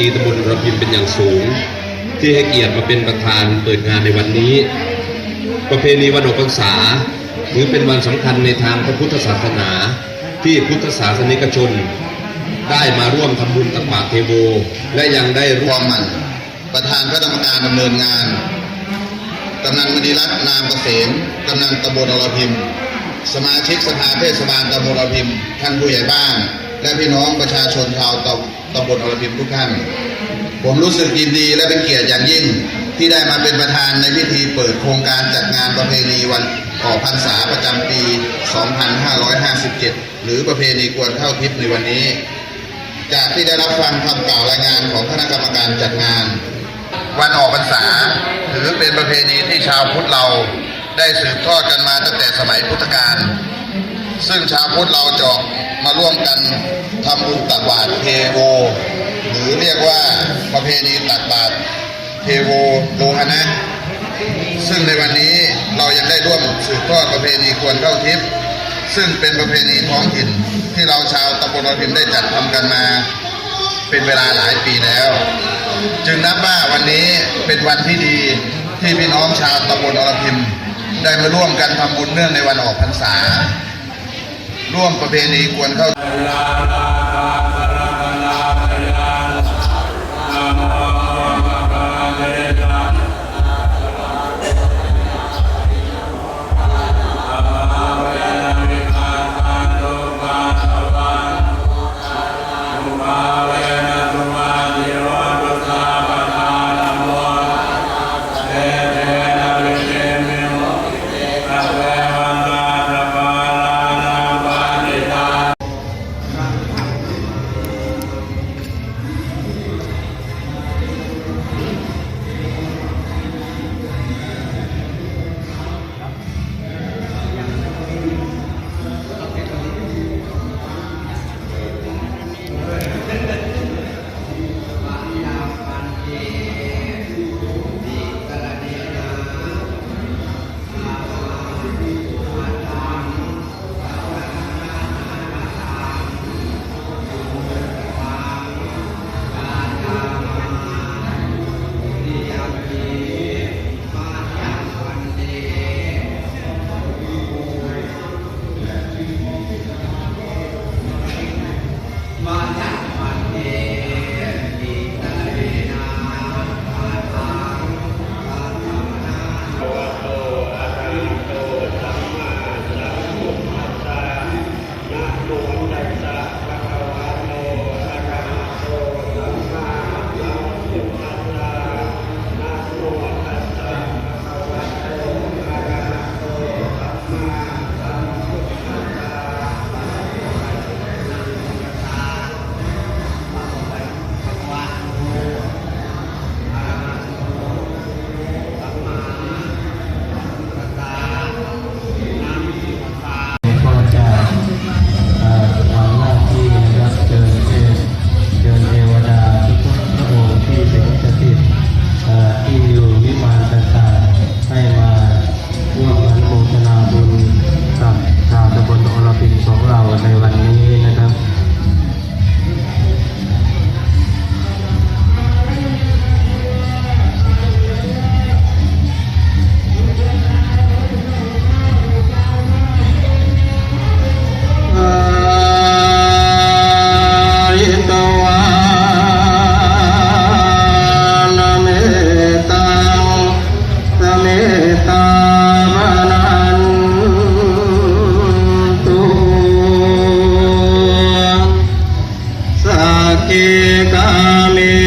มูลที่ตำบลระพิมเป็นอย่างสูง ที่ให้เกียรติมาเป็นประธานเปิดงานในวันนี้ ประเพณีวันออกพรรษาถือเป็นวันสำคัญในทางพระพุทธศาสนา ที่พุทธศาสนิกชน ได้มาร่วมทำบุญตักบาตรเทโว และยังได้ร่วมมันประธานคณะกรรมการดำเนินงานกำนันมณีรัตน์นามเกษมกำนันตำบลอรพิมสมาชิกสภาเทศบาลตำบลอรพิมท่านผู้ใหญ่บ้าน และพี่น้องประชาชนชาวตำตำบลอรพิมทุกท่าน ผมรู้สึกยินดีและเป็นเกียรติอย่างยิ่งที่ได้มาเป็นประธานในพิธีเปิดโครงการจัดงานประเพณีวันออกพรรษาประจำปี 2557 หรือประเพณีกวนเข้าทิพย์ในวันนี้ จากที่ได้รับฟังคำกล่าวรายงานของคณะกรรมการจัดงาน วันออกพรรษาถือเป็นประเพณีที่ชาวพุทธเราได้สืบทอดกันมาตั้งแต่สมัยพุทธกาล ซึ่งชาวพุทธเราจะมาร่วมกันทำบุญตักบาตรเทโว หรือเรียกว่าประเพณีตักบาตรเทโวโลหนะ ซึ่งในวันนี้เรายังได้ร่วมสืบทอดประเพณีควรเข้าทิพย์ซึ่งเป็นประเพณีท้องถิ่นที่เราชาวตำบลเราพิมได้จัดทำกันมา เป็นเวลาหลายปีแล้ว จึงนับว่าวันนี้เป็นวันที่ดีที่พี่น้องชาวตำบลอรพิมได้มาร่วมกันทำบุญเนื่องในวันออกพรรษา ร่วมประเพณีควรเข้า एकामे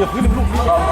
ตาย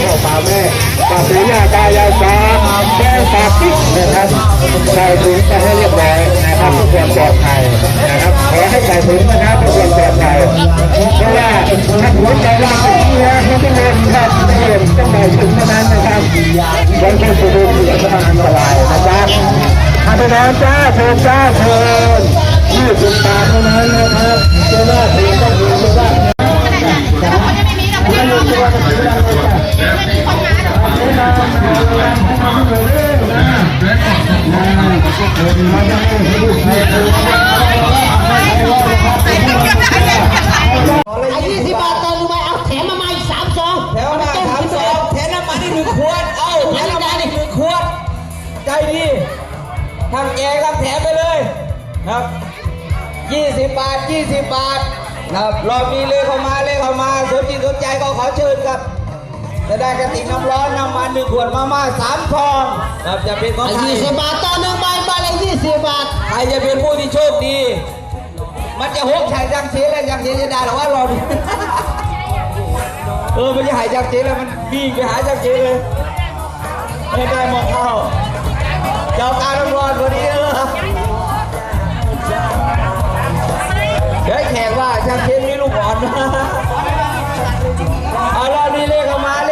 พ่อสาแม่ตาสีหน้าตายายตาแก้ตาปิ๊กนะครับใส่ถุงไปให้เรียบร้อยนะครับเพื่อความปลอดภัยนะครับขอให้ใส่ถุงนะครับเพื่อความปลอดภัยเพราะว่าถ้าหัวใจว่างเป็นที่นะไม่ต้องเดินครับไม่เดินต้องใส่ถุงเท่านั้นนะครับวันที่สุดคืออันตรายนะครับถ้าไปนอนจ้าเชิญจ้าเชิญยี่สิบบาเท่านั้น ยี่สิบบาทเติมลงไปเอาแถมมาใหม่สามซองแถวมาสามสองแถมน้ำมันอีกหนึ่งขวด เอ้าแถมน้ำมันอีกหนึ่งขวด ใจดีทางแอร์ครับแถมไปเลยครับยี่สิบบาทยี่สิบบาทนะครับรอบนี้เลยเข้ามาเลยเข้ามาสนจิตสนใจก็ขอเชิญครับ จะได้กระติกน้ำร้อนน้ำมันหนึ่งขวดมาม่าสามซองครับจะเป็นของไอ้ใครยี่สิบบาทต่อหนึ่งใบใบละยี่สิบบาทใครจะเป็นผู้ที่โชคดี มันจะหกฉายจังเชแล้วจังเชจะได้หรอว่ารอดูเออมันจะหายจังเชแล้วมันวิ่งไปหาจังเชเลยไม่ได้มองเข้าเจ้าการน้ำร้อนวันนี้เออเดี๋ยวแขกว่าจังเชมีลูกอ่อนนะเอารอบนี้เลขออกมาเลขออกมาค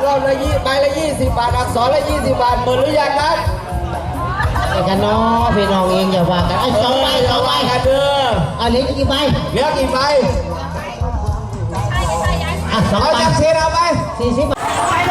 รับรอบละยี่ใบละยี่สิบบาท อักษรละยี่สิบบาทหมดหรือยังครับไอ้กันเนาะพี่น้องเองอย่าว่ากันไอ้สองใบสองใบกันเด้อเอาเหลือกี่ใบเหลือกี่ใบอะสองเอาใบจากเซนเอาไปสี่สิบบาทโอ้ย